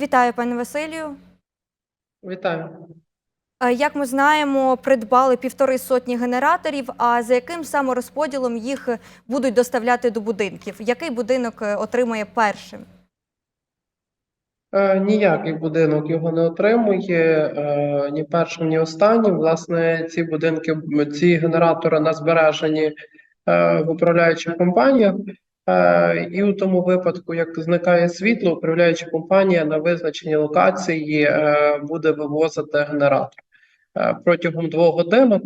Вітаю, пане Василію. Вітаю. Е, Як ми знаємо, придбали півтори сотні генераторів. А за яким саме розподілом їх будуть доставляти до будинків? Який будинок е, отримає першим? Е, Ніякий будинок його не отримує ні першим, ні останнім. Власне, ці будинки, ці генератори на збереженні е, в управляючих компаніях. Е, І у тому випадку, як зникає світло, управляюча компанія на визначеній локації е, буде вивозити генератор. Е, Протягом двох годинок,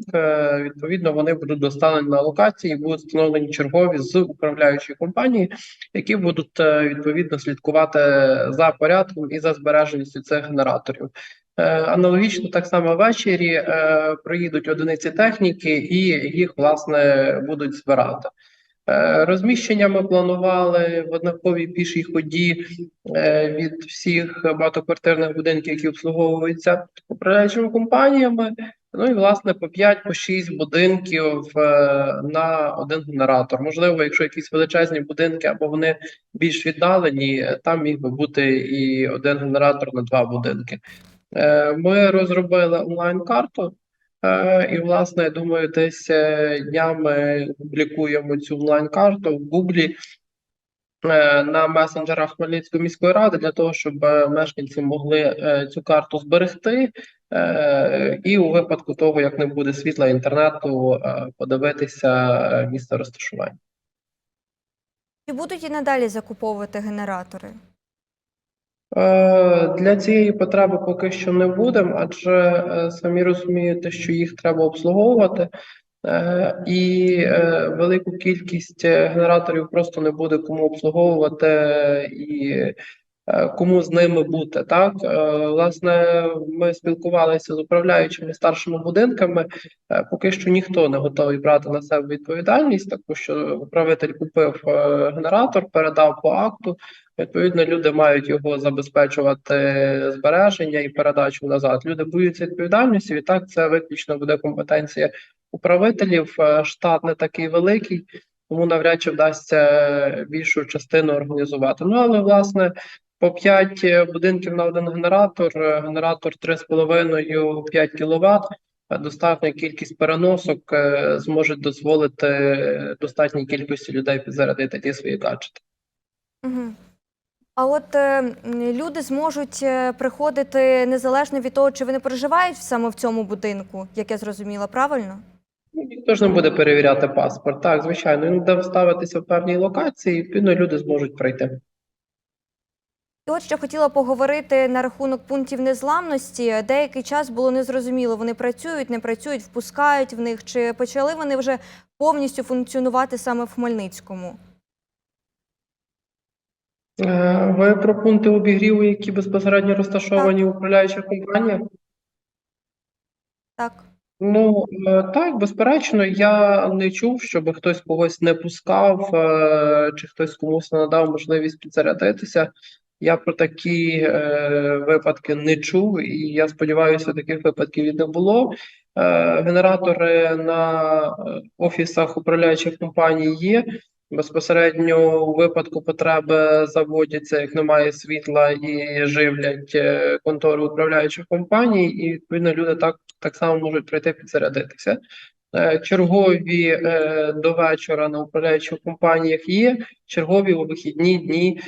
відповідно, вони будуть доставлені на локації, і будуть встановлені чергові з управляючої компанії, які будуть відповідно слідкувати за порядком і за збереженістю цих генераторів. Аналогічно так само ввечері приїдуть одиниці техніки і їх власне будуть збирати. Е, Розміщення ми планували в однаковій пішій ході е, від всіх багатоквартирних будинків, які обслуговуються управляючими компаніями. Ну і власне по 5 по 6 будинків е, на один генератор. Можливо, якщо якісь величезні будинки або вони більш віддалені, там міг би бути і один генератор на два будинки. Ми розробили онлайн-карту. Е, І, власне, я думаю, десь е, днями публікуємо цю онлайн-карту в Гуглі е, на месенджерах Хмельницької міської ради для того, щоб мешканці могли цю карту зберегти, і у випадку того, як не буде світла інтернету, подивитися місце розташування. Чи будуть і надалі закуповувати генератори? Е, Для цієї потреби поки що не будемо, адже е, самі розумієте, що їх треба обслуговувати, е, і велику кількість генераторів просто не буде кому обслуговувати і кому з ними бути. Так, Е, власне, ми спілкувалися з управляючими старшими будинками. Е, Поки що ніхто не готовий брати на себе відповідальність, тому що управитель купив е, генератор, передав по акту. Відповідно, люди мають його забезпечувати збереження і передачу назад. Люди боються відповідальності. Відтак, це виключно буде компетенція управителів. Е, Штат не такий великий, тому навряд чи вдасться більшу частину організувати. Ну але власне. По 5 будинків на один генератор, е, генератор 3,5-5 кВт, е, достатня кількість переносок е, зможуть дозволити достатній кількості людей підзарядити ті свої гаджети. Угу. А от е, люди зможуть е, приходити незалежно від того, чи вони проживають саме в цьому будинку, як я зрозуміла, правильно? Ну, Ніхто ж не буде перевіряти паспорт. Так, звичайно, він буде ставитися в певній локації, і відповідно люди зможуть пройти. І от ще хотіла поговорити на рахунок пунктів незламності. Деякий час було незрозуміло, вони працюють, не працюють, впускають в них, чи почали вони вже повністю функціонувати саме в Хмельницькому? Е, Ви про пункти обігріву, які безпосередньо розташовані в управляючих компаніях? Так. Ну е, так, безперечно, я не чув, щоб хтось когось не пускав, е, чи хтось комусь не надав можливість підзарядитися. Я про такі е, випадки не чув, і я сподіваюся, таких випадків і не було. Е, Генератори на е, офісах управляючих компаній є. Безпосередньо у випадку потреби заводяться, як немає світла, і живлять е, контори управляючих компаній, і відповідно люди так, так само можуть прийти підзарядитися. Е, Чергові до вечора на управляючих компаніях є, чергові у вихідні дні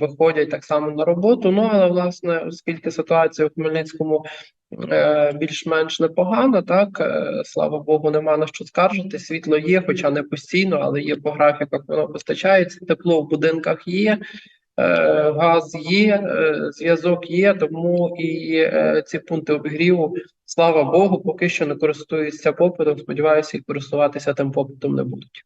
виходять так само на роботу. Ну але власне, оскільки ситуація в Хмельницькому е, більш-менш непогана, так е, слава Богу, нема на що скаржити. Світло є, хоча не постійно, але є по графіках, воно постачається. Тепло в будинках є. е, Газ є, е, зв'язок є, тому і е, ці пункти обігріву, слава Богу, поки що не користуються попитом. Сподіваюся, і користуватися тим попитом не будуть.